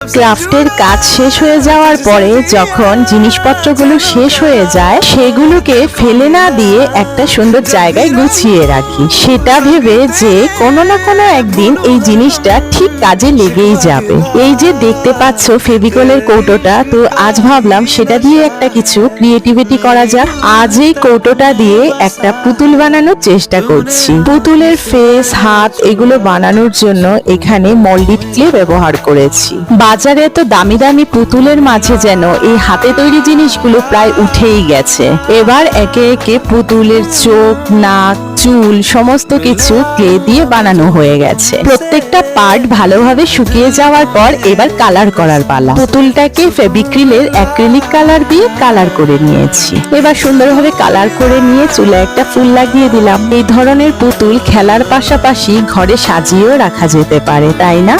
ক্রাফটের কাজ শেষ হয়ে যাওয়ার পরে যখন জিনিসপত্রগুলো শেষ হয়ে যায়, সেগুলোকে ফেলে না দিয়ে একটা সুন্দর জায়গায় গুছিয়ে রাখি। সেটা ভেবে যে কোনো না কোনো একদিন এই জিনিসটা ঠিক কাজে লেগেই যাবে। এই যে দেখতে পাচ্ছ ফেভিকলের কৌটোটা, তো আজ ভাবলাম সেটা দিয়ে একটা কিছু ক্রিয়েটিভিটি করা যাক। আজ এই কৌটোটা দিয়ে একটা পুতুল বানানোর চেষ্টা করছি। পুতুলের ফেস হাত, এগুলো বানানোর জন্য এখানে মল্ডিড ক্লে ব্যবহার করেছি। বাজারে তো দামি দামি পুতুলের মাঝে যেন এই হাতে তৈরি জিনিসগুলো প্রায় উঠেই গেছে। এবার একে একে পুতুলের চোখ, নাক, চুল সমস্ত কিছু ক্লে দিয়ে বানানো হয়ে গেছে। প্রত্যেকটা পার্ট ভালোভাবে শুকিয়ে যাওয়ার পর এবার কালার করার পালা। পুতুলটাকে ফেবিক্রিলের অ্যাক্রিলিক কালার দিয়ে কালার করে নিয়েছি। এবার সুন্দরভাবে কালার করে নিয়ে চুলে একটা ফুল লাগিয়ে দিলাম। এই ধরনের পুতুল খেলার পাশাপাশি ঘরে সাজিয়েও রাখা যেতে পারে, তাই না?